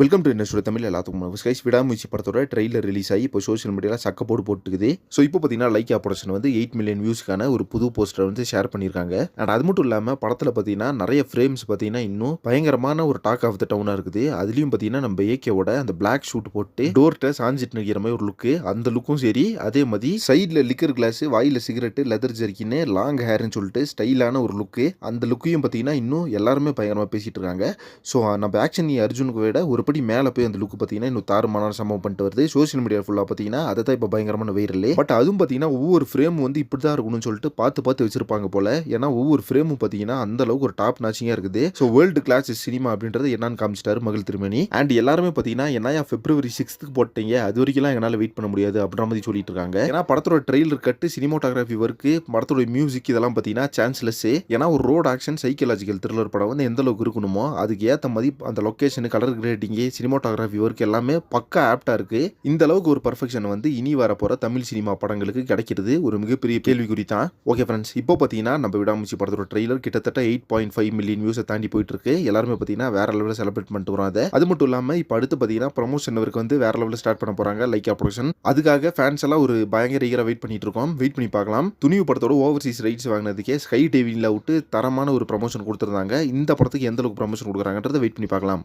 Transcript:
Welcome to இன்னஸ்டோட Tamil எல்லாத்துக்கும் skies விடாமுயற்சி படத்தோட ட்ரெயிலர் ரிலீஸ் ஆகி இப்போ சோஷியல் மீடியாவில் சக்கப்போடு போட்டுக்குது. ஸோ இப்போ பார்த்தீங்கன்னா லைக்கா ப்ரொடக்ஷன் வந்து எயிட் மில்லியன் வியூஸ்க்கான ஒரு புது போஸ்டர் வந்து ஷேர் பண்ணியிருக்காங்க அண்ட் அது மட்டும் இல்லாமல் படத்தில் பார்த்தீங்கன்னா நிறைய ஃப்ரேம்ஸ் பார்த்தீங்கன்னா இன்னும் பயங்கரமான ஒரு டாக் ஆஃப் த டவுனாக இருக்குது. அதுலேயும் பார்த்தீங்கன்னா நம்ம ஏகேவோட அந்த பிளாக் ஷூட் போட்டு டோர்ட்ட சாஞ்சிட்டு நிற்கிற மாதிரி ஒரு லுக்கு அந்த லுக்கும் சரி. அதே மாதிரி சைடில் லிக்கர் கிளாஸ் வாயில் சிகரெட்டு லெதர் ஜெர்க்கின்னு லாங் ஹேர்னு சொல்லிட்டு ஸ்டைலான ஒரு லுக்கு அந்த லுக்கையும் பார்த்தீங்கன்னா இன்னும் எல்லாருமே பயங்கரமாக பேசிகிட்டு இருக்காங்க. ஸோ நம்ம ஆக்ஷன் அர்ஜுனுக்கு விட ஒரு படி மேலே போய் அந்த லுக் பார்த்தீங்கன்னா இன்னும் தாறுமான சம்பவம் பண்ணிட்டு வருது. சோஷியல் மீடியா ஃபுல்லாக பார்த்தீங்கன்னா அதை தான் இப்போ பயங்கரமான வைரல் பட் அதுவும் பார்த்தீங்கன்னா ஒவ்வொரு ஃப்ரேம் வந்து இப்படி தான் இருக்கணும்னு சொல்லிட்டு பார்த்து பார்த்து வச்சிருப்பாங்க போல. ஏன்னா ஒவ்வொரு ஃப்ரேமும் பார்த்தீங்கன்னா அந்த அளவுக்கு ஒரு டாப் நாச்சிங்காக இருக்குது. ஸோ வேர்ல்டு கிளாஸ் சினிமா அப்படின்றது என்னன்னு காமிச்சிட்டாரு மகள் திருமணி. அண்ட் எல்லாருமே பார்த்தீங்கன்னா என்ன பிப்ரவரி சிக்ஸ்த்துக்கு போட்டீங்க? அது வரைக்கும்லாம் என்னால் வெயிட் பண்ண முடியாது அப்படின்ற மாதிரி சொல்லிட்டு இருக்காங்க. ஏன்னா படத்தோட ட்ரெயிலர் கட்டு சினிமோட்டோகிராஃபி ஒர்க்கு படத்தோட மியூசிக் இதெல்லாம் பார்த்தீங்கன்னா சான்ஸ்லெஸ் ஏன்னா ஒரு ரோட் ஆக்ஷன் சைக்கலாஜிக்கல் த்ரில்லர் படம் வந்து எந்த அளவுக்கு இருக்கணுமோ அதுக்கு ஏற்ற மாதிரி அந்த location colour grading cinematography work எல்லாமே பக்கா ஆப்டாக இருக்குது இந்த அளவுக்கு ஒரு பர்ஃபெக்ஷன் வந்து இனி வரப்போகிற தமிழ் சினிமா படங்களுக்கு கிடைக்கிறது ஒரு மிகப்பெரிய கேள்விக்குறி தான் ஓகே ஃப்ரெண்ட்ஸ் இப்போ பார்த்தீங்கன்னா நம்ம விடாமுச்சி படத்தோட ட்ரெய்லர் கிட்டத்தட்ட எயிட் பாயிண்ட் ஃபைவ் மில்லியன் வியூஸை தாண்டி போயிட்டு இருக்கு. எல்லாருமே பார்த்தீங்கன்னா வேற லெவலில் செலிப்ரேட் பண்ணிட்டு வராது அது மட்டும் இல்லாமல் இப்போ அடுத்து பார்த்தீங்கன்னா ப்ரமோஷன் ஒர்க் வந்து வேற லெவலில் ஸ்டார்ட் பண்ண போகிறாங்க லைக் ப்ரொடக்ஷன் அதுக்காக ஃபேன்ஸ் எல்லாம் ஒரு பயங்கர ஈகராக வெயிட் பண்ணிட்டு இருக்கோம். வெயிட் பண்ணி பார்க்கலாம். துணிவு படத்தோட ஓவர்சீஸ் ரைட்ஸ் வாங்கினதுக்கே ஸ்கை டிவியில் விட்டு தரமான ஒரு ப்ரமோஷன் கொடுத்துருந்தாங்க. இந்த படத்துக்கு எந்த அளவுக்கு ப்ரமோஷன் கொடுக்குறாங்கன்றதை வெயிட் பண்ணி பார்க்கலாம்.